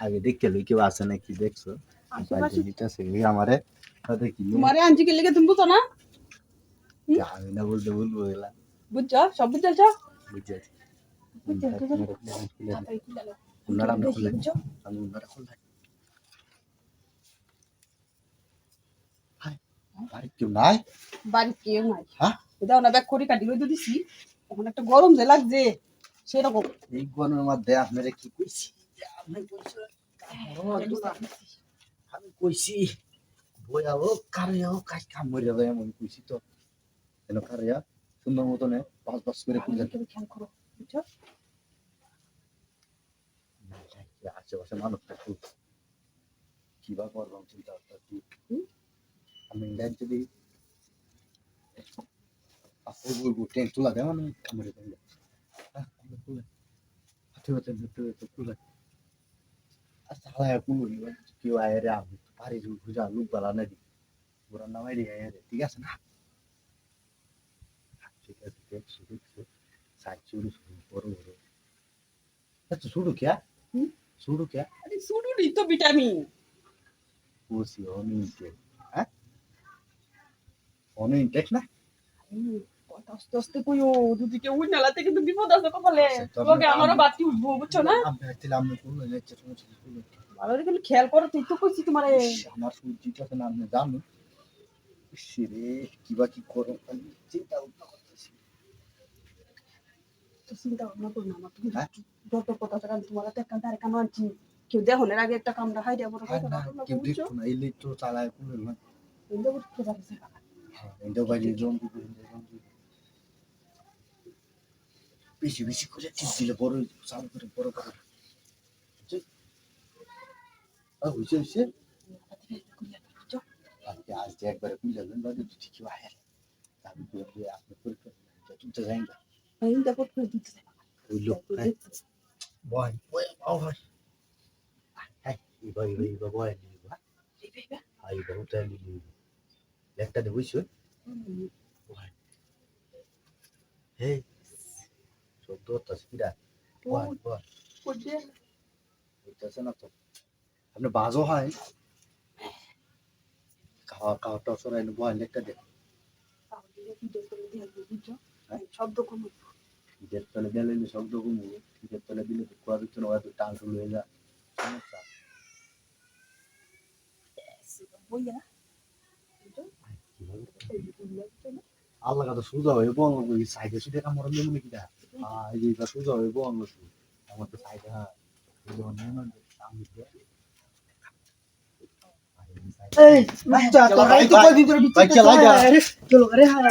আগে দেখতে লই কেউ আছে নাকি? দেখছ? আশেপাশে ওই আমারে। সাথে তোমারে আনছি কে লেগে তুমি বুঝো না? আমি না বলতে বলব এলা। বুঝছ? সব বুঝেছ। বুঝছ উনারা আমরা খুলে আমি উনারা খুলে বাড়ি কেউ নাই? বাড়ি কেউ নাই। হ্যাঁ? দাও না ব্যাগ করি কাটি দিছি। এখন একটা গরম যে লাগছে। সেরকম। এই গনের মধ্যে আপনারা কি কইছি? আমি কইছি বইয়া ও কারে ও কাজ কাম করে যায় আমি কইছি তো। কেন কারে সুন্দর মতনে পাঁচ পাঁচ করে খুলে খেয়াল করো বুঝছ? আশেপাশে মানুষটা খুব কি বা করলাম চিন্তা করছি আমি ইন্ডিয়ান যদি আপনি বলব ট্রেন তোলা দেওয়া না কামড়ে খুলে হাতে হাতে হাতে হাতে খুলে আচ্ছা হালায় কোনো কেউ আয় রে আমি পারি খুঁজা লুক বালা না দি ওরা নামাই দিয়ে আয় রে ঠিক আছে না? ঠিক আছে দেখছ দেখছ। সাইড চুরি বড় বড়। আচ্ছা শুরু কে? শুরু কে? আরে শুরু তো ভিটামিন। on intake. হ্যাঁ? অন ইনটেক না? আস্তে আস্তে কইও যদি কেউ নালাতে কিন্তু বিপদ আছে কপালে। আচ্ছা, তো আমি- আমারও বাতি উঠবো বুঝছ না? আমি কি ভালো কিন্তু খেয়াল করো তুই তো কইছি তোমারে। আমার সূর্যটা না আপনি জানো? রে কিবা কি করো চিন্তা ভাবনা করতেছি। তো চিন্তা ভাবনা করো না আমার তুমি হ্যাঁ? যত কথা আছে তোমার হাতে একটা তারে কানো আনছি। কেউ দেখনের আগে একটা কামড়া হাই দেবো হ্যাঁ কেউ দেখতো না এলে তো চালায় কোন না। হ্যাঁ এন্ড বাড়ি জম্বি করে জম্বি বেশি বেশি করে টিপ দিলে বড় চালু করে বড় করে আ হইছে হইছে আজকে আজকে একবারে কুল যাবেন বাড়ি তো ঠিকই আয় আমি বলি আপনি পরীক্ষা তুলতে যাই না ওই লোক হ্যাঁ বয় বয় বাবা ভাই হ্যাঁ ইবা ইবা ইবা বয় নিবা আই বহুত আলি নিবা একটা দে বুঝছ বয় হে বয় বয় বুঝতেছে না তো আপনি বাজও হয় খাওয়া খাওয়াটা সরাই বয় একটা দে শব্দ কমে তলে দিলে শব্দ কমবো শীতের তলে দিলে তো কুয়া দিচ্ছে না হয়তো টান শুরু হয়ে যায় সমস্যা বইয়া আল্লাহ সাইডে সুদে কামড় দিয়ে মনে কিটা হ্যাঁ এই যে সোজা হইব অন্য সুদ আমার তো সাইডে হ্যাঁ এই যে অন্য না আমি এই বাচ্চা তো কয়দিন ধরে বিচ্ছেদ বাচ্চা লাগা চলো আরে হ্যাঁ